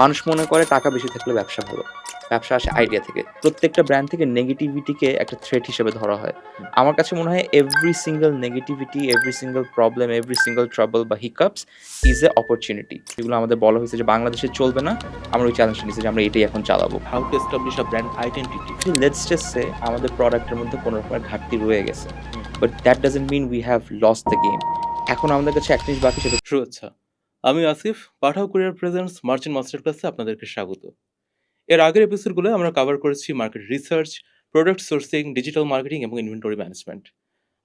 মানুষ মনে করে টাকা বেশি থাকলে ব্যবসা ভালো। ব্যবসা আসে আইডিয়া থেকে। প্রত্যেকটা ব্র্যান্ড থেকে নেগেটিভিটিকে একটা থ্রেট হিসেবে ধরা হয়। আমার কাছে মনে হয় every single negativity every single problem every single trouble বা হিকাপস ইজ এ অপরচুনিটি যেগুলো আমাদের বলা হয়েছে যে বাংলাদেশে চলবে না আমরা ওই চ্যালেঞ্জটা নিচ্ছি যে আমরা এটাই এখন চালাবো। How to establish a brand identity let's just say আমাদের প্রোডাক্টের মধ্যে কোনো রকমের ঘাটতি রয়ে গেছে। But that doesn't mean we have lost the game এখন আমাদের কাছে একটা জিনিস বাকি সেটা শুভেচ্ছা আমি Asif, Pathao courier presents, merchant master ক্লাসে আপনাদেরকে স্বাগত। এর আগের এপিসোডগুলো আমরা কভার করেছি market research product sourcing digital marketing এবং ইনভেন্টরি ম্যানেজমেন্ট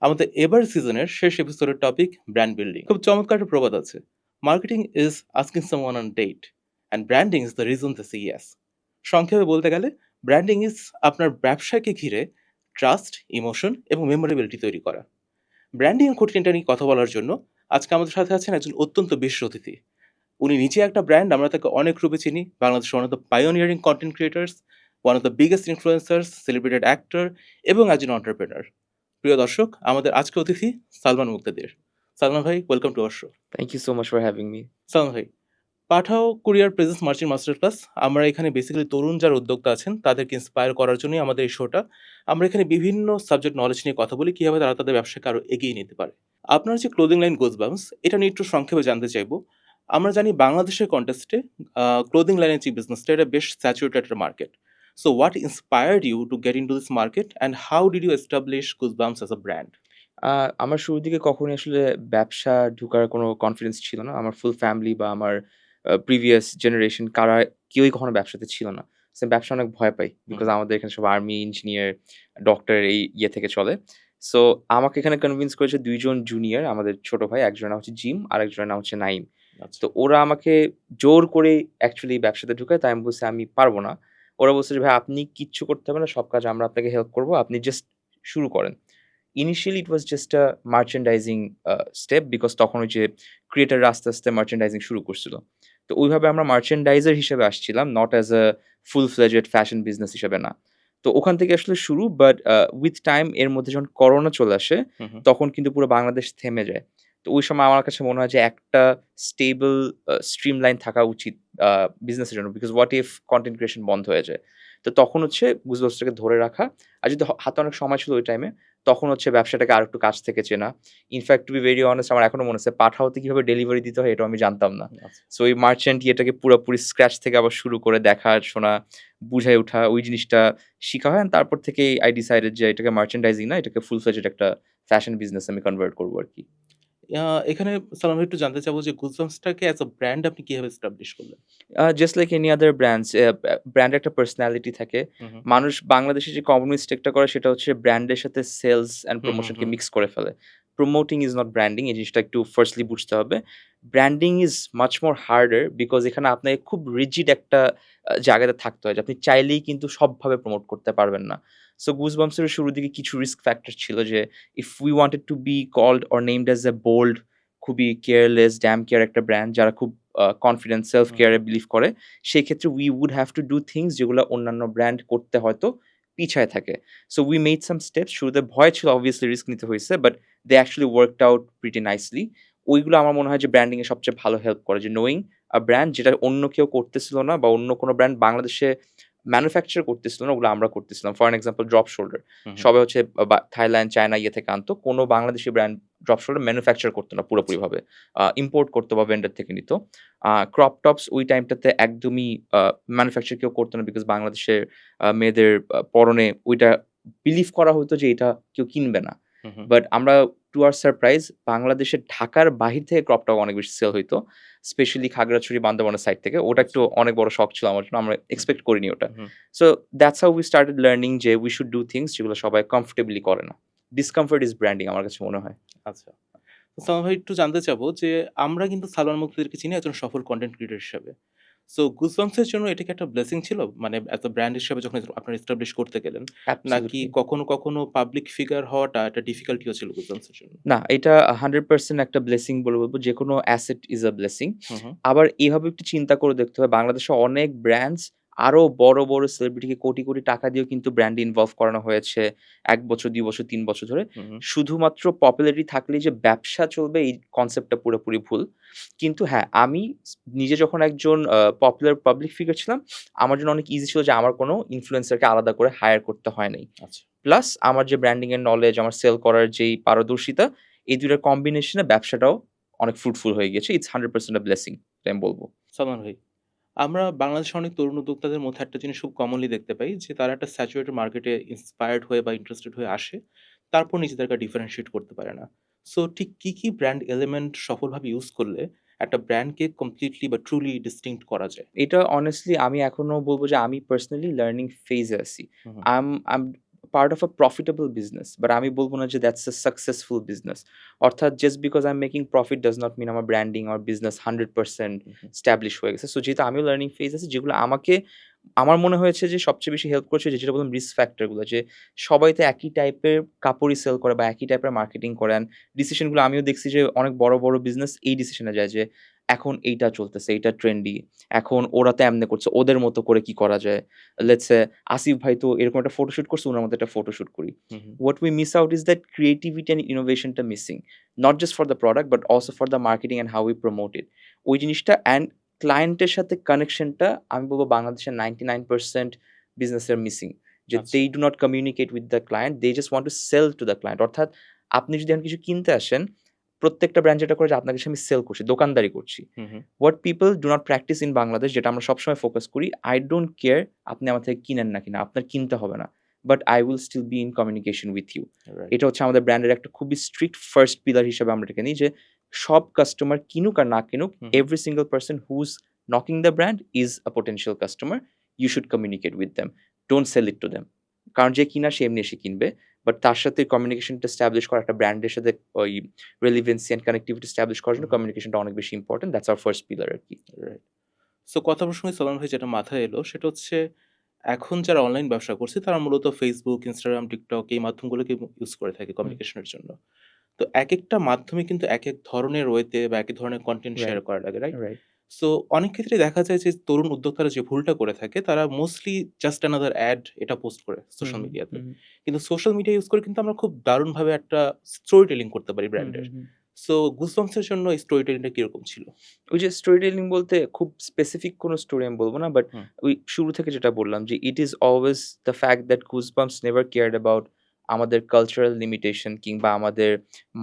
আমাদের এবার সিজনের শেষ এপিসোডের টপিক ব্র্যান্ড বিল্ডিং খুব চমৎকার একটা প্রবাদ আছে। Marketing is asking someone on date and branding is the reason the she yes সংক্ষেপে বলতে গেলে ব্র্যান্ডিং ইজ আপনার ব্যবসাকে ঘিরে ট্রাস্ট ইমোশন এবং মেমোরেবিলিটি তৈরি করা। ব্র্যান্ডিং খুঁটিনাটা নিয়ে কথা বলার জন্য আজকে আমাদের সাথে আছেন একজন অত্যন্ত বিশেষ অতিথি। উনি নিজে একটা ব্র্যান্ড আমরা তাকে অনেক রূপে চিনি। বাংলাদেশের one of the pioneering content creators one of the biggest influencers celebrated actor এবং একজন অন্টারপ্রেনার প্রিয় দর্শক আমাদের আজকে অতিথি সালমান মুক্তাদির। সালমান ভাই welcome to our show thank you so much for having me Salman ভাই Pathao courier presents merchant master class আমরা এখানে বেসিক্যালি তরুণ যারা উদ্যোক্তা আছেন তাদেরকে ইন্সপায়ার করার জন্যই আমাদের এই শোটা আমরা এখানে বিভিন্ন সাবজেক্ট নলেজ নিয়ে কথা বলি কীভাবে তারা তাদের ব্যবসাকে আরও এগিয়ে নিতে পারে। আপনার যে ক্লোদিং লাইন গোজবামস এটা নিয়ে একটু সংক্ষেপে জানতে চাইব। আমরা জানি বাংলাদেশের কন্টেস্টে ক্লোদিং লাইনের যে বিজনেসটা এটা বেশ saturated market so what inspired you to get into this market and how did you establish Goosebumps as a brand আমার শুরুর দিকে কখনোই আসলে ব্যবসা ঢুকার কোনো কনফিডেন্স ছিল না। আমার ফুল ফ্যামিলি বা আমার প্রিভিয়াস জেনারেশন কারা কেউই কখনো ব্যবসাতে ছিল না। সে ব্যবসা অনেক ভয় পাই বিকজ আমাদের এখানে সব আর্মি ইঞ্জিনিয়ার ডক্টর এই ইয়ে থেকে চলে। সো আমাকে এখানে কনভিন্স করেছে দুইজন জুনিয়র আমাদের ছোট ভাই একজনের নাম হচ্ছে জিম আর একজনের নাম হচ্ছে নাইম। তো ওরা আমাকে জোর করে অ্যাকচুয়ালি ব্যবসাতে ঢুকায় তাই আমি বলছি আমি পারব না। ওরা বলছে যে ভাই আপনি কিচ্ছু করতে হবে না সব কাজ আমরা আপনাকে হেল্প করব আপনি জাস্ট শুরু করেন। Initially it was just a merchandising step because তখন ওই যে ক্রিয়েটার আস্তে আস্তে মার্চেন্ডাইজিং শুরু করছিল। তো ওইভাবে আমরা মার্চেন্ডাইজার হিসেবে আসছিলাম not as a full fledged fashion business হিসেবে না। তো ওখান থেকে আসলে শুরু বাট উইথ টাইম এর মধ্যে যখন করোনা চলে আসে তখন কিন্তু পুরো বাংলাদেশ থেমে যায়। তো ওই সময় আমার কাছে মনে হয় যে একটা স্টেবল স্ট্রিম লাইন থাকা উচিত বিজনেসের জন্য। Because what if content creation বন্ধ হয়ে যায়? তো তখন হচ্ছে গুজবাসটাকে ধরে রাখা। আর যদি হাতে অনেক সময় ছিল ওই টাইমে তখন হচ্ছে ব্যবসাটাকে আর একটু কাছ থেকে চেনা। In fact to be very honest আমার এখনও মনে হচ্ছে পাঠাওতে কীভাবে ডেলিভারি দিতে হয় এটা আমি জানতাম না। সো ওই মার্চেন্ট ইয়েটাকে পুরোপুরি স্ক্র্যাচ থেকে আবার শুরু করে দেখা শোনা বুঝাই ওঠা ওই জিনিসটা শেখা হয়। তারপর থেকে আই ডিসাইডেড যে এটাকে মার্চেন্ডাইজিং না এটাকে ফুল ফ্লেজেড একটা ফ্যাশন বিজনেস আমি কনভার্ট করব আর কি। এখানে সালাম ভাই একটু জানতে চাবো যে গুজবামসটাকে অ্যাজ আ ব্র্যান্ড আপনি কীভাবে এস্টাবলিশ করলেন? Just like any other brands ব্র্যান্ডের একটা পার্সোনালিটি থাকে। মানুষ বাংলাদেশে যে কমন মিস্টেকটা করে সেটা হচ্ছে ব্র্যান্ডের সাথে সেলস অ্যান্ড প্রমোশনকে। মিক্স করে ফেলে। প্রমোটিং ইজ নট ব্র্যান্ডিং এই জিনিসটা একটু ফার্স্টলি বুঝতে হবে। Branding is much more harder because এখানে আপনাকে খুব রিজিড একটা জায়গাতে থাকতে হয় যে আপনি চাইলেই কিন্তু সবভাবে প্রমোট করতে পারবেন না। সো গুজবামসের শুরুর দিকে কিছু রিস্ক ফ্যাক্টর ছিল যে if we wanted to be called or named as a bold খুবই কেয়ারলেস ড্যাম কেয়ার একটা ব্র্যান্ড যারা খুব কনফিডেন্স সেলফ কেয়ারে বিলিভ করে সেই ক্ষেত্রে we would have to do things যেগুলো অন্যান্য ব্র্যান্ড করতে হয়তো পিছায় থাকে। So we made some steps শুরুতে ভয় ছিল অবভিয়াসলি রিস্ক নিতে হয়েছে but they actually worked out pretty nicely ওইগুলো আমার মনে হয় যে ব্র্যান্ডিংয়ে সবচেয়ে ভালো হেল্প করে যে নোয়িং আ ব্র্যান্ড যেটা অন্য কেউ করতেছিল না বা অন্য কোনো ব্র্যান্ড বাংলাদেশে ম্যানুফ্যাকচার করতেছিল না ওগুলো আমরা করতেছিলাম। ফর এক্সাম্পল ড্রপ শোল্ডার সবাই হচ্ছে থাইল্যান্ড চায়না ইয়ে থেকে আনতো। কোনো Bangladeshi brand drop shoulder manufacture করতো না পুরোপুরিভাবে। ইম্পোর্ট করতো বা ভেন্ডার থেকে নিত। ক্রপ টপস ওই টাইমটাতে একদমই ম্যানুফ্যাকচার কেউ করতো না বিকজ বাংলাদেশের মেয়েদের পরনে ওইটা বিলিভ করা হতো যে এটা কেউ কিনবে না। বাট আমরা টু আর সারপ্রাইজ বাংলাদেশের ঢাকার বাহির থেকে ক্রপ টপ অনেক বেশি সেল হইতো। স্পেশালি খাগড়াছড়ি বান্দরবানের সাইড থেকে ওটা একটু অনেক বড় শখ ছিল আমার জন্য আমরা এক্সপেক্ট করিনি ওটা। So that's how we started learning যে উই শুড ডু থিংস যেগুলো সবাই কমফোর্টেবলি করে না। ডিসকমফর্ট ইজ ব্র্যান্ডিং আমার কাছে মনে হয়। আচ্ছা। তো সালমান ভাই একটু জানতে চাবো যে আমরা কিন্তু সালমান মুক্তিদেরকে চিনি একজন সফল কন্টেন্ট ক্রিয়েটর হিসেবে। সো গুজবামসের জন্য এটা কি একটা ব্লেসিং ছিল? মানে এত ব্র্যান্ড হিসেবে যখন আপনারা এস্টাবলিশ করতে গেলেন নাকি কখনো কখনো পাবলিক ফিগার হওয়াটা একটা ডিফিকাল্টিও ছিল গুজবামসের জন্য? না এটা হান্ড্রেড পার্সেন্ট একটা ব্লেসিং বলে বলব যে কোনো অ্যাসেট ইজ আ ব্লেসিং আবার এইভাবে একটু চিন্তা করে দেখতে হবে বাংলাদেশে অনেক ব্র্যান্ডস আরও বড়, বড় সেলিব্রিটিকে কোটি, কোটি টাকা দিয়েও কিন্তু ব্র্যান্ড ইনভলভ করানো হয়েছে এক বছর, দুই বছর, তিন বছর ধরে। শুধুমাত্র পপুলারিটি থাকলেই যে ব্যবসা চলবে এই কনসেপ্টটা পুরোপুরি ভুল। কিন্তু হ্যাঁ, আমি নিজে যখন একজন পপুলার পাবলিক ফিগার ছিলাম, আমার জন্য অনেক ইজি ছিল যে আমার কোনো ইনফ্লুয়েন্সারকে আলাদা করে হায়ার করতে হয় নাই। আচ্ছা। প্লাস আমার যে ব্র্যান্ডিং এর নলেজ, আমার সেল করার যেই পারদর্শিতা, এই ২ টার কম্বিনেশনে ব্যবসাটাও অনেক ফ্রুটফুল হয়ে গেছে ইটস 100% আ ব্লেসিং আমি বলব। সালমান ভাই, আমরা বাংলাদেশের অনেক তরুণ উদ্যোক্তাদের মধ্যে একটা জিনিস খুব কমনলি দেখতে পাই যে তারা একটা স্যাচুরেটেড মার্কেটে ইন্সপায়ার্ড হয়ে বা ইন্টারেস্টেড হয়ে আসে। তারপর নিজেদেরকে ডিফারেনশিয়েট করতে পারে না। সো ঠিক কী কী ব্র্যান্ড এলিমেন্ট সফলভাবে ইউজ করলে একটা ব্র্যান্ডকে কমপ্লিটলি বা ট্রুলি ডিস্টিংক্ট করা যায়? এটা অনেস্টলি আমি এখনও বলব যে আমি পার্সোনালি লার্নিং ফেজে আছি। I'm part of a profitable business. But আমি বলব না যে দ্যাটস আ সাকসেসফুল বিজনেস। অর্থাৎ just because I am making profit does not mean আমার ব্র্যান্ডিং, আমার বিজনেস 100% হু, হু। হয়ে গেছে। সো যেহেতু আমিও লার্নিং ফেজ আছি যেগুলো আমাকে আমার মনে হয়েছে যে সবচেয়ে বেশি হেল্প করছে যেটা বললাম রিস্ক ফ্যাক্টরগুলো যে সবাই তো একই টাইপের কাপড়ই সেল করে বা একই টাইপের মার্কেটিং করেন ডিসিশনগুলো আমিও দেখছি যে অনেক বড়, বড় বিজনেস এই ডিসিশনে যায় যে এখন এইটা চলতেছে, এইটা ট্রেন্ডি। এখন ওরা তো এমনে করছে, ওদের মতো করে কি করা যায়? লেটস আসিফ ভাই তো এরকম একটা ফটোশুট করছে, উনার মতো একটা ফটোশুট করি। হু, হু। What we miss out is that creativity and innovation টা missing. Not just for the product but also for the marketing and how we promote it. ওই জিনিসটা অ্যান্ড ক্লায়েন্টের সাথে কানেকশনটা আমি বলব বাংলাদেশের 99% বিজনেসের মিসিং। যে আচ্ছা। they do not communicate with client they they want to sell to the client অর্থাৎ আপনি যদি এখন কিছু কিনতে আসেন, প্রত্যেকটা ব্র্যান্ড যেটা করে আপনাকে আমি সেল করছি দোকানদারি করছি। What people do not practice in Bangladesh যেটা আমরা সবসময় ফোকাস করি আই ডোন্ট কেয়ার আপনি আমার থেকে কিনেন না কিনা আপনার কিনতে হবে না। But I will still be in communication with you এটা হচ্ছে আমাদের ব্র্যান্ডের একটা খুবই স্ট্রিক্ট ফার্স্ট পিলার হিসেবে আমরা এটাকে নিই যে সব কাস্টমার কিনুক আর না কিনুক every single person who is knocking the brand is a potential customer you should communicate with them don't sell it to them কারণ যে কিনা সে এমনি এসে কিনবে। বাট তার সাথে কমিউনিকেশনটা এস্টাবলিশ করা একটা ব্র্যান্ডের সাথে ওই রেলেভেন্সি অ্যান্ড কানেক্টিভিটি এস্টাবলিশ করার জন্য। কমিউনিকেশনটা অনেক বেশি important. That's our first pillar আরকি। রাইট। সো কথা প্রসঙ্গে সালমান ভাই যেটা মাথায় এলো সেটা হচ্ছে এখন যারা অনলাইন ব্যবসা করছে তারা মূলত ফেসবুক ইনস্টাগ্রাম টিকটক এই মাধ্যমগুলোকে ইউজ করে থাকে কমিউনিকেশনের জন্য। তো এক একটা মাধ্যমে কিন্তু এক এক ধরনের ওয়েতে বা এক ধরনের কন্টেন্ট শেয়ার করা লাগে, রাইট? সো অনেক ক্ষেত্রে দেখা যায় যে তরুণ উদ্যোক্তারা যে ভুলটা করে থাকে তারা মোস্টলি জাস্ট অ্যানাদার অ্যাড এটা পোস্ট করে সোশ্যাল মিডিয়াতে। কিন্তু সোশ্যাল মিডিয়া ইউজ করে কিন্তু আমরা খুব দারুণভাবে একটা স্টোরি টেলিং করতে পারি ব্র্যান্ডের। সো গুজবাম্পসের জন্য এই স্টোরি টেলিংটা কীরকম ছিল? ওই যে স্টোরি টেলিং বলতে খুব স্পেসিফিক কোনো স্টোরি আমি বলব না। বাট ওই শুরু থেকে যেটা বললাম যে it is always the fact that Goosebumps never cared about আমাদের কালচারাল লিমিটেশন কিংবা আমাদের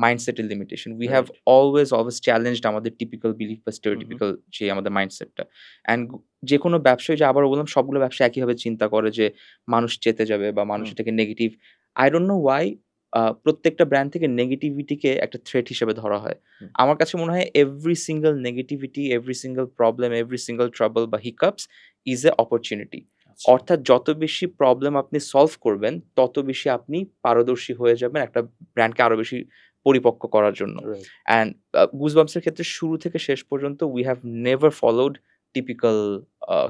মাইন্ডসেটের limitation. We have always, always challenged আমাদের টিপিক্যাল বিলিফ বা। স্টেরিওটিপিক্যাল যে আমাদের মাইন্ডসেটটা। অ্যান্ড গু যেকোনো ব্যবসায়ী যে আবার বললাম সবগুলো ব্যবসা একইভাবে চিন্তা করে যে মানুষ চেতে যাবে বা মানুষ। এটাকে negative I don't know why uh প্রত্যেকটা ব্র্যান্ড থেকে নেগেটিভিটিকে একটা থ্রেট হিসেবে ধরা হয়। আমার কাছে মনে হয় every single negativity, every single problem, every single trouble বা হিকাপস ইজ এ অপরচুনিটি। আচ্ছা। অর্থাৎ যত বেশি প্রবলেম আপনি সলভ করবেন, তত বেশি আপনি পারদর্শী হয়ে যাবেন একটা ব্র্যান্ডকে আরও বেশি পরিপক্ক করার জন্য। অ্যান্ড আ গুজবাম্পস ক্ষেত্রে শুরু থেকে শেষ পর্যন্ত we have never followed typical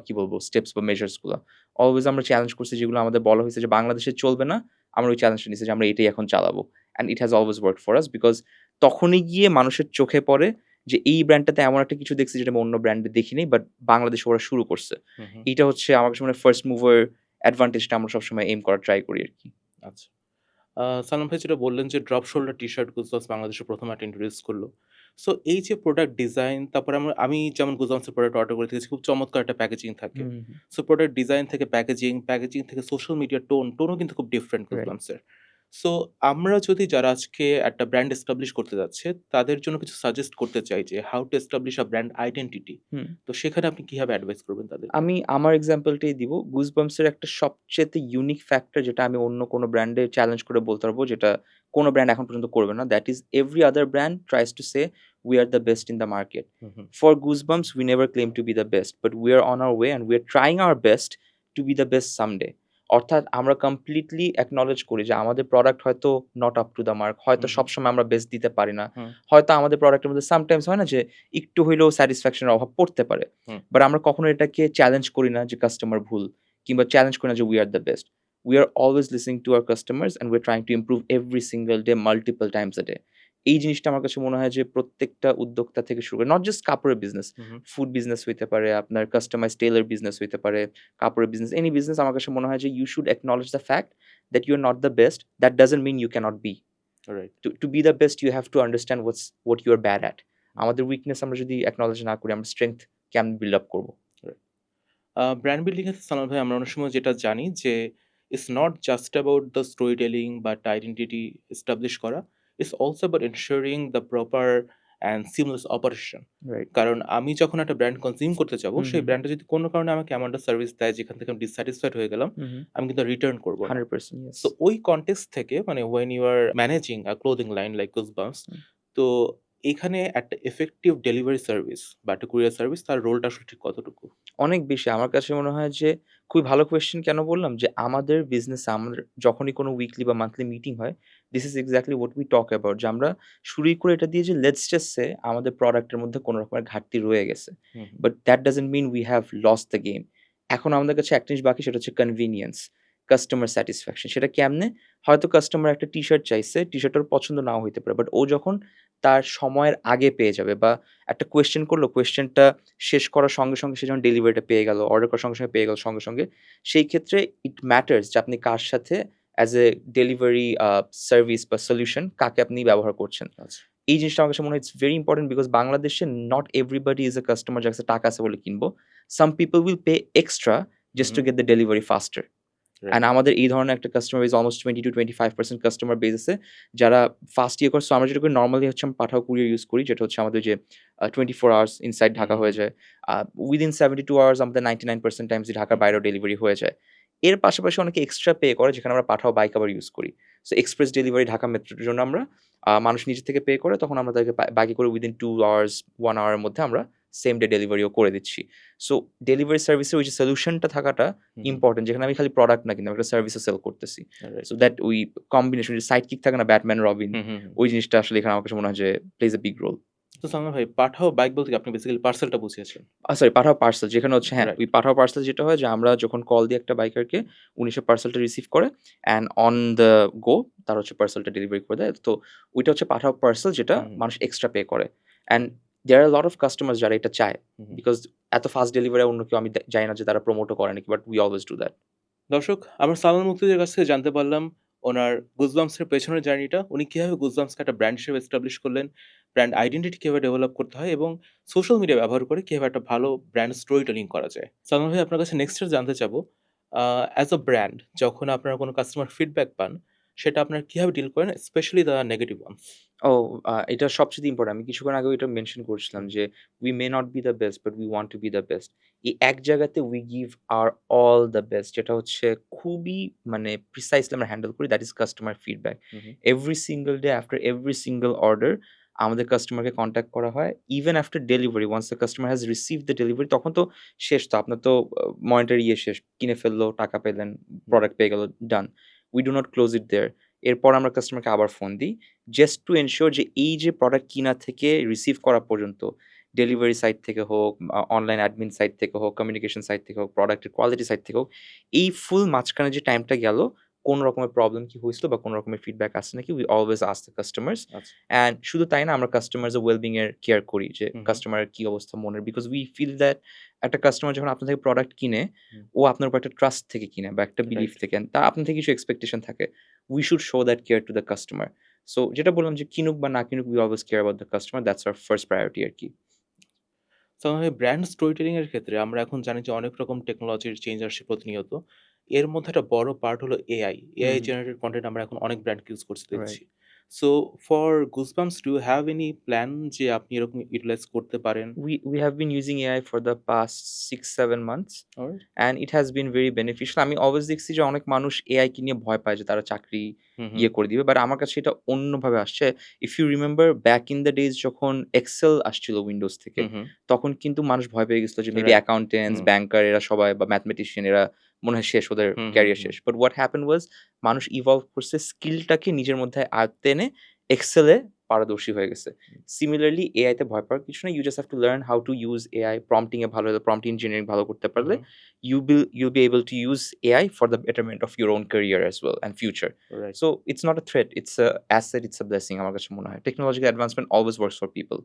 কি বলব স্টেপস বা মেজার্সগুলা। অলওয়েজ আমরা চ্যালেঞ্জ করছি যেগুলো আমাদের বলা হয়েছে যে বাংলাদেশে চলবে না। আমরা ওই চ্যালেঞ্জটা নিয়েছি যে আমরা এটাই এখন চালাবো। And it has always worked for us because তখনই গিয়ে মানুষের চোখে পড়ে যে এই ব্র্যান্ডটাতে এমন একটা কিছু দেখছি যেটা আমি অন্য ব্র্যান্ডে দেখিনি বাট বাংলাদেশে ওরা শুরু করছে। এইটা হচ্ছে আমার কাছে মনে ফার্স্ট মুভার অ্যাডভান্টেজটা আমরা সবসময় এম করার ট্রাই করি আরকি। আচ্ছা। আ সালমান ভাই যেটা বললেন যে ড্রপ শোল্ডার টি-শার্ট গুজবাম্পস বাংলাদেশে প্রথম একটা ইন্ট্রোডিউস করল সো এই যে প্রোডাক্ট ডিজাইন তারপরে আমরা আমি যেমন গুজবাম্পস এর প্রোডাক্ট অর্ডার করে দেখেছি খুব চমৎকার একটা প্যাকেজিং থাকে। সো প্রোডাক্ট ডিজাইন থেকে প্যাকেজিং, প্যাকেজিং থেকে সোশ্যাল মিডিয়া টোন, টোনও কিন্তু খুব ডিফারেন্ট রাইট। সো আমরা যদি যারা আজকে একটা ব্র্যান্ড এস্টাবলিশ করতে যাচ্ছে তাদের জন্য কিছু সাজেস্ট করতে চাই যে how to establish a brand identity. তো সেখানে আপনি কীভাবে অ্যাডভাইস করবেন তাদের আমি আমার এক্সাম্পলটাই দিব। গুজবাম্পস এর একটা সবচেয়ে ইউনিক ফ্যাক্টর যেটা আমি অন্য কোনো ব্র্যান্ডে চ্যালেঞ্জ করে বলতে পারব যেটা কোনো ব্র্যান্ড এখন পর্যন্ত করবে না। That is every other brand tries to say we are the best in the market. For Goosebumps, we never claim to be the best, but we are on our way and we are trying our best to be the best someday. অর্থাৎ আমরা completely acknowledge করি যে আমাদের product হয়তো not up to the mark. হয়তো। সবসময় আমরা best দিতে পারি না। হয়তো আমাদের প্রোডাক্টের মধ্যে সামটাইমস হয় না যে একটু হইলেও স্যাটিসফ্যাকশন এর অভাব পড়তে পারে। বাট আমরা কখনো এটাকে চ্যালেঞ্জ করি না যে কাস্টমার ভুল কিংবা চ্যালেঞ্জ করি না যে we are the best. We are always listening to our customers and we're trying to improve every single day multiple times a day. এই জিনিসটা আমার কাছে মনে হয় যে প্রত্যেকটা উদ্যোক্তা থেকে শুরু করে নট জাস্ট কাপড়ের বিজনেস। ফুড বিজনেস হইতে পারে আপনার কাস্টমাইজ টেলার বিজনেস হইতে পারে কাপড়ের বিজনেস এনি বিজনেস আমার কাছে মনে হয় যে you should acknowledge the fact that you are not the best that doesn't mean you can't be right. To be the best you have to understand what's what you are bad at আমাদের weakness আমরা যদি acknowledge না করি আমরা strength কেমন build up করব brand building এর সালাম ভাই আমরা অনেক সময় যেটা জানি যে it's not just about the story telling but identity establish করা। It's also about ensuring the proper and seamless operation. Right কারণ আমি যখন একটা ব্র্যান্ড কনজিউম করতে যাব, সেই। ব্র্যান্ডটা যদি কোনো কারণে আমাকে এমন একটা সার্ভিস দেয় যেখান থেকে আমি ডিসস্যাটিসফাইড হয়ে গেলাম, আমি কিন্তু রিটার্ন করব না। হান্ড্রেড পার্সেন্ট সো ওই কন্টেক্স থেকে মানে when you are managing a clothing line like hmm. তো এখানে একটা এফেক্টিভ ডেলিভারি সার্ভিস বা একটা কুরিয়ার সার্ভিস তার রোলটা আসলে ঠিক কতটুকু? অনেক বেশি। আমার কাছে মনে হয় যে খুবই ভালো কোয়েশ্চেন কেন বললাম? যে আমাদের বিজনেস আমাদের যখনই কোনো উইকলি বা মান্থলি মিটিং হয়, this is exactly what we talk about যে আমরা শুরুই করে এটা দিয়ে যে লেটস জাস্ট সে আমাদের প্রোডাক্টের মধ্যে কোনো রকমের ঘাটতি রয়ে গেছে। But that doesn't mean we have lost the game. এখন আমাদের কাছে একটা জিনিস বাকি সেটা হচ্ছে কনভিনিয়েন্স, কাস্টমার স্যাটিসফ্যাকশন। সেটা কেমনে? হয়তো কাস্টমার একটা টি-শার্ট চাইছে, টি-শার্টটা ওর পছন্দ নাও হইতে পারে। বাট ও যখন তার সময়ের আগে পেয়ে যাবে বা একটা কোয়েশ্চেন করল, কোয়েশ্চেনটা শেষ করার সঙ্গে, সঙ্গে সে যখন ডেলিভারিটা পেয়ে গেল, অর্ডার করার সঙ্গে, সঙ্গে পেয়ে গেল সঙ্গে, সঙ্গে সেই ক্ষেত্রে ইট ম্যাটার্স যে আপনি কার সাথে অ্যাজ এ ডেলিভারি সার্ভিস বা সলিউশন কাকে আপনি ব্যবহার করছেন। আচ্ছা। এই জিনিসটা আমার কাছে মনে হয় ইটস ভেরি ইম্পোর্টেন্ট বিকজ বাংলাদেশে not everybody is a customer যার কাছে টাকা আছে বলে কিনবো। Some people will pay extra just to get the delivery faster. And আমাদের এই ধরনের একটা customer base almost 20-25% customer base আছে, যারা ফার্স্ট ইয়ে করে। সো আমরা যেটা নরমালি হচ্ছে আমরা পাঠাও কুরিয়ার ইউজ করি, যেটা হচ্ছে আমাদের যে আ 24 আওয়ার্স ইনসাইড ঢাকা হয়ে যায়। উইদিন 72 আওয়ার্স আমাদের 99% টাইমসই ঢাকার বাইরেও ডেলিভারি হয়ে যায়। এর পাশাপাশি অনেকে এক্সট্রা পে করে, যেখানে আমরা পাঠাও বাইক আবার ইউজ করি। সো এক্সপ্রেস ডেলিভারি ঢাকা মেট্রোর জন্য আমরা মানুষ নিজে থেকে পে করে, তখন আমরা তাদেরকে বাইকে করে উইদিন টু আওয়ার্স 1 আওয়ারের মধ্যে আমরা সেম ডে ডেলিভারিও করে দিচ্ছি। সো ডেলিভারি সার্ভিসের ওই যে সলিউশনটা থাকাটা হুম। যেখানে আমি খালি প্রোডাক্ট না কিন্তু একটা সার্ভিসও সেল করতেছি। সো দ্যাট ওই কম্বিনেশন যে সাইড কিক থাকে না ব্যাটম্যান, রবিন। ওই জিনিসটা আসলে এখানে আমার কাছে মনে হয় যে প্লেজ এ বিগ রোল। তো সালমান ভাই পাঠাও বাইক বলতে আপনি বেসিক্যালি পার্সেলটা বুঝিয়েছেন। সরি পাঠাও পার্সেল যেখানে হচ্ছে হ্যাঁ, ওই পাঠাও পার্সেল যেটা হয় যে আমরা যখন কল দিই একটা বাইকারকে উনি সে পার্সেলটা রিসিভ করে অ্যান্ড অন দ্য গো তার হচ্ছে পার্সেলটা ডেলিভারি করে দেয়। তো ওইটা হচ্ছে পাঠাও পার্সেল যেটা। মানুষ এক্সট্রা পে করে। And there are lot of customers যারা এটা চায়। বিকজ এত ফাস্ট ডেলিভারি অন্য কেউ আমি জানি না যে তারা প্রমোটও করে নাকি but we always do that. দর্শক আমরা সালমান মুক্তিদের কাছ থেকে জানতে পারলাম ওনার গুজবাম্পস এর পেছনের জার্নিটা। উনি কীভাবে গুজবাম্পসকে একটা ব্র্যান্ড হিসেবে এস্টাবলিশ করলেন, ব্র্যান্ড আইডেন্টিটি কীভাবে ডেভেলপ করতে হয় এবং সোশ্যাল মিডিয়া ব্যবহার করে কীভাবে একটা ভালো ব্র্যান্ড স্টোরি টেলিং করা যায়। সালমান ভাই আপনার কাছে নেক্সট জানতে চাবো অ্যাজ আ ব্র্যান্ড যখন আপনারা কোনো কাস্টমার ফিডব্যাক পান সেটা আপনারা কীভাবে ডিল করেন specially the negative ones? Oh uh এটা সবচেয়ে ইম্পোর্টেন্ট। আমি কিছুক্ষণ আগেও এটা মেনশন করছিলাম যে we may not be the best but we want to be the best. এই এক জায়গাতে we give our all the best যেটা হচ্ছে খুবই মানে প্রিসাইজলি আমরা হ্যান্ডেল করি that is customer feedback. Every single day after every single order আমাদের কাস্টমারকে কনট্যাক্ট করা হয়। Even after delivery once the customer has received the delivery তখন তো শেষ তো আপনার তো মনিটারি ইয়ে শেষ। কিনে ফেলল, টাকা পেলেন, প্রোডাক্ট পেয়ে গেল, done. We do not close it there. এরপর আমরা কাস্টমারকে আবার ফোন দিই। জাস্ট টু এনশিওর যে এই যে প্রোডাক্ট কিনা থেকে রিসিভ করা পর্যন্ত ডেলিভারি সাইট থেকে হোক, অনলাইন অ্যাডমিন সাইট থেকে হোক, কমিউনিকেশন সাইট থেকে হোক, প্রোডাক্টের কোয়ালিটি সাইট থেকে হোক, এই ফুল মাঝখানে যে টাইমটা গেল কোন রকমের প্রবলেম কি হয়েছিল বা কোন রকমের ফিডব্যাক আসছে নাকি we always ask the customers. And শুধু তাই না আমরা কাস্টমার্স এর ওয়েল বিং এর কেয়ার করি যে। কাস্টমারের কি অবস্থা মনের বিকজ উই ফিল দ্যাট একটা কাস্টমার যখন আপনার থেকে প্রোডাক্ট কিনে ও আপনার উপর একটা ট্রাস্ট থেকে কিনে বা একটা বিলিফ থেকে তার আপনার থেকে কিছু এক্সপেকটেশন থাকে। We should show that care to the customer. So যেটা বললাম যে কিনুক বা না কিনুক we always care about the customer that's our first priority আরকি। সালমান ভাই ব্র্যান্ড স্টোরি টেলিং এর ক্ষেত্রে আমরা এখন জানি যে অনেক রকম টেকনোলজির চেঞ্জ আসছে প্রতিনিয়ত। এর মধ্যে একটা বড় পার্ট হলো এআই। এআই। জেনারেটেড কনটেন্ট আমরা এখন অনেক ব্র্যান্ড ইউজ করতে দেখছি। So for Goosebumps do have any plan যে আপনি এরকম ইউটিলাইজ করতে পারেন? We we have been using AI for the past 6-7 months alright. and it has been very beneficial. আমি অলওয়েজ দেখছি যে অনেক মানুষ AI কে নিয়ে ভয় পায় যে তারা চাকরি ইয়ে করে দিবে। বাট আমার কাছে এটা অন্যভাবে আসছে। If you remember back in the days যখন এক্সেল আসছিল উইন্ডোজ থেকে। তখন কিন্তু মানুষ ভয় পেয়ে গেছিল যে মেবি অ্যাকাউন্টেন্টস, ব্যাংকার এরা সবাই বা ম্যাথমেটিশিয়ান এরা মনে হয় শেষ ওদের ক্যারিয়ার শেষ। বাট হোয়াট হ্যাপেন্ড ওয়াজ মানুষ ইভলভ করছে স্কিলটাকে নিজের মধ্যে আয়ত্তে এনে এক্সেলে পারদর্শী হয়ে গেছে সিমিলারলি এআই তে ভয় পাওয়ার কিছু না you just have to learn how to use AI prompting এ ভালো হলে প্রম্পট ইঞ্জিনিয়ারিং ভালো করতে পারলে you will you'll be able to use AI for the betterment of your own career as well and future. Right So it's not a threat; it's a asset. It's a আমার কাছে মনে হয় technological advancement always works for people.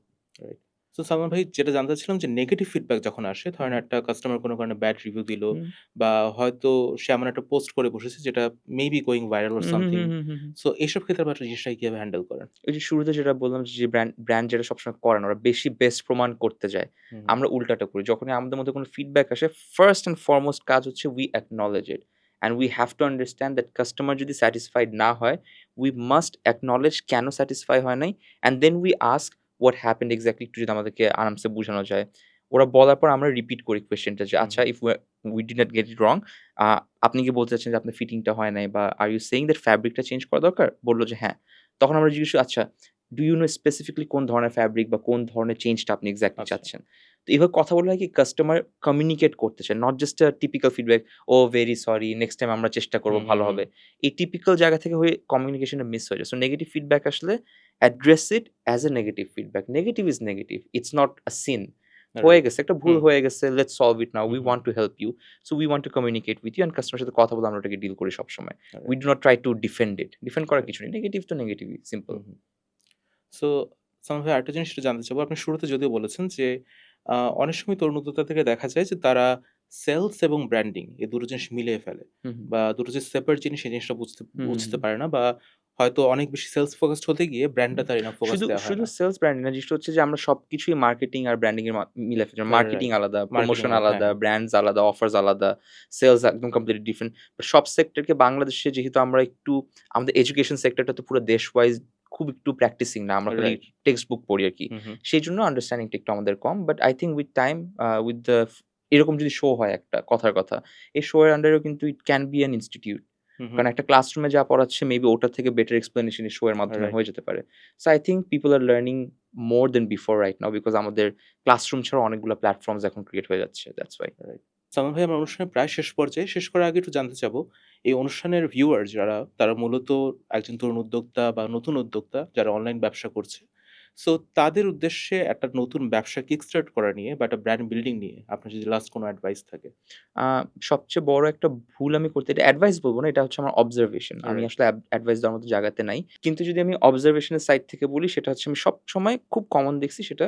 তো সালমান ভাই যেটা জানতে চাচ্ছিলাম যে নেগেটিভ ফিডব্যাক যখন আসে ধরেন একটা কাস্টমার কোনো কারণে ব্যাড রিভিউ দিল হুম। বা হয়তো সে এমন একটা পোস্ট করে বসেছে যেটা maybe going viral or something so এইসব ক্ষেত্রে আপনারা জিনিসটাকে কীভাবে হ্যান্ডেল করেন? ওই যে শুরুতে যেটা বললাম যে ব্র্যান্ড ব্র্যান্ড যেটা সবসময় করে না ওরা বেশি বেস্ট প্রমাণ করতে যায়। হুম, আমরা উল্টাটা করি। যখনই আমাদের মধ্যে কোনো ফিডব্যাক আসে ফার্স্ট অ্যান্ড ফরমোস্ট কাজ হচ্ছে we acknowledge it and we have to understand that customer যদি স্যাটিসফাইড না হয় উই মাস্ট অ্যাকনলেজ কেন স্যাটিসফাই হয় নাই? And then we ask what happened exactly একটু যদি আমাদেরকে আরামসে বোঝানো যায়। ওরা বলার পর আমরা রিপিট করি কোয়েশ্চেনটা যে আচ্ছা if we did not get it wrong আপনি কি বলতে চাচ্ছেন যে আপনার ফিটিংটা হয় নাই বা আর ইউ সেইং দ্যাট ফ্যাব্রিকটা চেঞ্জ করা দরকার? বলল যে হ্যাঁ। তখন আমরা জিজ্ঞেস আচ্ছা ডু ইউ নো স্পেসিফিকলি কোন ধরনের ফ্যাব্রিক বা কোন ধরনের চেঞ্জটা আপনি এক্স্যাক্টলি আচ্ছা। চাচ্ছেন? তো এইভাবে কথা বললে হয় কি কাস্টমার কমিউনিকেট করতে চায় not just a typical feedback oh very sorry next time আমরা চেষ্টা করব ভালো হবে। এই টিপিক্যাল জায়গা থেকে হয়ে কমিউনিকেশনটা মিস হয়ে যায়। সো নেগেটিভ ফিডব্যাক আসলে address it as a negative feedback negative is negative it's not a sin হয়ে গেছে একটা ভুল হয়ে গেছে let's solve it now we want to help you so we want to communicate with you and customer সাথে কথা বলে আমরা ওটাকে ডিল করি সবসময়. We do not try to defend it defend করার কিছু নেই। নেগেটিভ তো নেগেটিভই সিম্পল সো সালমান আরেকটা জিনিস জানতে চাবো। আপনি শুরুতে যদিও বলেছেন যে অনেক সময় তরুণ উদ্যোক্তা থেকে দেখা যায় যে তারা সেলস এবং ব্র্যান্ডিং এই দুটো জিনিস মিলিয়ে ফেলে বা দুটো যে সেপারেট জিনিস সেই জিনিসটা বুঝতে বুঝতে পারে না বা হয়তো অনেক বেশি সেলস ফোকাসড হতে গিয়ে ব্র্যান্ডটা তার ইনাফ ফোকাস দেওয়া হয় শুধু সেলস ব্র্যান্ড না জিনিসটা হচ্ছে যে আমরা সবকিছুই মার্কেটিং আর ব্র্যান্ডিং এর মিলে ফেলি। Right, মার্কেটিং আলাদা প্রমোশন আলাদা, হ্যাঁ। ব্র্যান্ডস আলাদা অফার্স আলাদা সেলস একদম কমপ্লিটলি ডিফারেন্ট সব সেক্টরকে বাংলাদেশে যেহেতু আমরা একটু আমাদের এডুকেশন সেক্টরটা তো পুরো দেশ ওয়াইজ খুব একটু প্র্যাকটিসিং না আমরা খালি টেক্সট বুক পড়ি আর কি সেই জন্য আন্ডারস্ট্যান্ডিংটা একটু আমাদের কম। But I think with time with the এরকম যদি শো হয় একটা কথার কথা এই শো এর আন্ডারেও কিন্তু it can be an institute. কারণ একটা ক্লাসরুমে যা পড়াচ্ছে মেবি ওটার থেকে বেটার এক্সপ্লেনেশন শো এর মাধ্যমে হয়ে যেতে পারে। So I think people are learning more than before right now because আমাদের ক্লাসরুম ছাড়া অনেকগুলো প্ল্যাটফর্মস এখন ক্রিয়েট হয়ে যাচ্ছে দ্যাটস ওয়াই সালমান ভাই আমার অনুষ্ঠানের প্রায় শেষ পর্যায়ে শেষ করার আগে একটু জানতে চাবো এই অনুষ্ঠানের ভিউয়ার যারা তারা মূলত একজন তরুণ উদ্যোক্তা বা নতুন উদ্যোক্তা যারা অনলাইন ব্যবসা করছে সো তাদের উদ্দেশ্যে একটা নতুন ব্যবসা কিক স্টার্ট করা নিয়ে বা একটা ব্র্যান্ড বিল্ডিং নিয়ে আপনার যদি লাস্ট কোনো অ্যাডভাইস থাকে। সবচেয়ে বড় একটা ভুল আমি করতে এটা অ্যাডভাইস বলব না এটা হচ্ছে আমার অবজারভেশন আমি আসলে অ্যাডভাইস দেওয়ার মতো জায়গাতে নাই। কিন্তু যদি আমি অবজারভেশনের সাইড থেকে বলি সেটা হচ্ছে আমি সব সময় খুব কমন দেখছি সেটা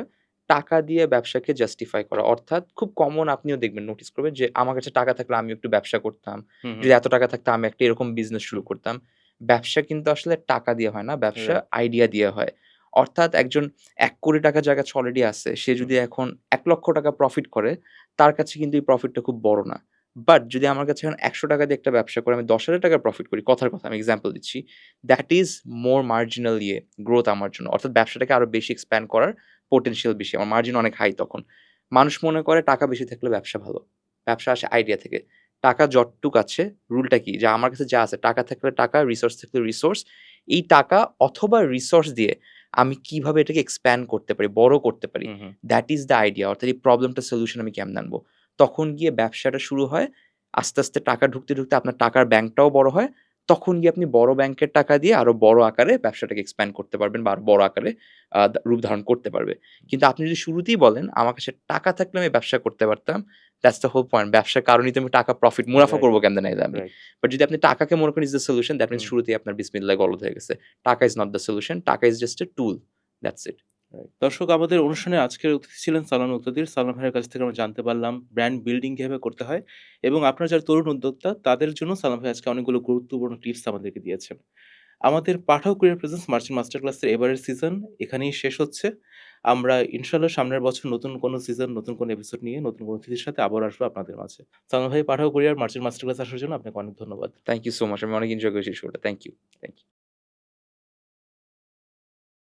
টাকা দিয়ে ব্যবসাকে জাস্টিফাই করা। অর্থাৎ খুব কমন আপনিও দেখবেন নোটিস করবেন যে আমার কাছে টাকা থাকলে আমি একটু ব্যবসা করতাম। যদি এত টাকা থাকতো আমি একটা এরকম বিজনেস শুরু করতাম। ব্যবসা কিন্তু আসলে টাকা দিয়ে হয় না ব্যবসা আইডিয়া দিয়ে হয়। অর্থাৎ একজন এক কোটি টাকা যার কাছে অলরেডি আছে সে যদি এখন এক লক্ষ টাকা প্রফিট করে তার কাছে কিন্তু এই প্রফিটটা খুব বড় না। বাট যদি আমার কাছে এখন একশো টাকা দিয়ে একটা ব্যবসা করে আমি দশ হাজার টাকা প্রফিট করি কথার কথা আমি এক্সাম্পল দিচ্ছি দ্যাট ইজ মোর মার্জিনাল ইয়ে গ্রোথ আমার জন্য। অর্থাৎ ব্যবসাটাকে আরও বেশি এক্সপ্যান্ড করার পোটেনশিয়াল বেশি আমার মার্জিন অনেক হাই তখন। মানুষ মনে করে টাকা বেশি থাকলে ব্যবসা ভালো ব্যবসা আসে আইডিয়া থেকে। টাকা যতটুক আছে রুলটা কি? যা আমার কাছে যা আছে টাকা থাকলে টাকা রিসোর্স থাকলে রিসোর্স এই টাকা অথবা রিসোর্স দিয়ে আমি কীভাবে এটাকে এক্সপ্যান্ড করতে পারি বড় করতে পারি দ্যাট ইজ দ্য আইডিয়া অর্থাৎ এই প্রবলেমটা সলিউশন আমি কেমন আনব? তখন গিয়ে ব্যবসাটা শুরু হয় আস্তে আস্তে টাকা ঢুকতে ঢুকতে আপনার টাকার ব্যাংকটাও বড় হয় তখন গিয়ে আপনি বড় ব্যাংকের টাকা দিয়ে আরও বড় আকারে ব্যবসাটাকে এক্সপ্যান্ড করতে পারবেন বা আরও বড় আকারে রূপ ধারণ করতে পারবে। কিন্তু আপনি যদি শুরুতেই বলেন আমার কাছে টাকা থাকলে আমি ব্যবসা করতে পারতাম দ্যাটস দ্য হোল পয়েন্ট ব্যবসার কারণেই তো আমি টাকা প্রফিট মুনাফা করব কেমন নাই আমি? বাট যদি আপনি টাকাকে মনে করেন is the solution that means শুরুতেই আপনার বিসমিল্লাহ গলদ হয়ে গেছে। টাকা ইজ নট দ্য সলিউশন টাকা is just a tool that's it দর্শক আমাদের অনুষ্ঠানে আজকের অতিথি ছিলেন সালমান উত্তদির সালমান ভাইয়ের কাছ থেকে আমরা জানতে পারলাম ব্র্যান্ড বিল্ডিং কীভাবে করতে হয় এবং আপনার যারা তরুণ উদ্যোক্তা তাদের জন্য সালমান ভাই আজকে অনেকগুলো গুরুত্বপূর্ণ টিপস আমাদেরকে দিয়েছেন। আমাদের Pathao courier presence merchant master ক্লাসের এবারের সিজন এখানেই শেষ হচ্ছে। আমরা ইনশাল্লাহ সামনের বছর নতুন কোনো সিজন নতুন কোনো এপিসোড নিয়ে, নতুন কোনো অতিথির সাথে আবার আসব আপনাদের মাঝে। সালমান ভাই, পাঠাও করিয়ার মার্চের মাস্টার ক্লাস আসার জন্য আপনাকে অনেক ধন্যবাদ। থ্যাংক ইউ সো মাচ আমি অনেক এনজয় করেছি শোটা থ্যাংক ইউ থ্যাংক ইউ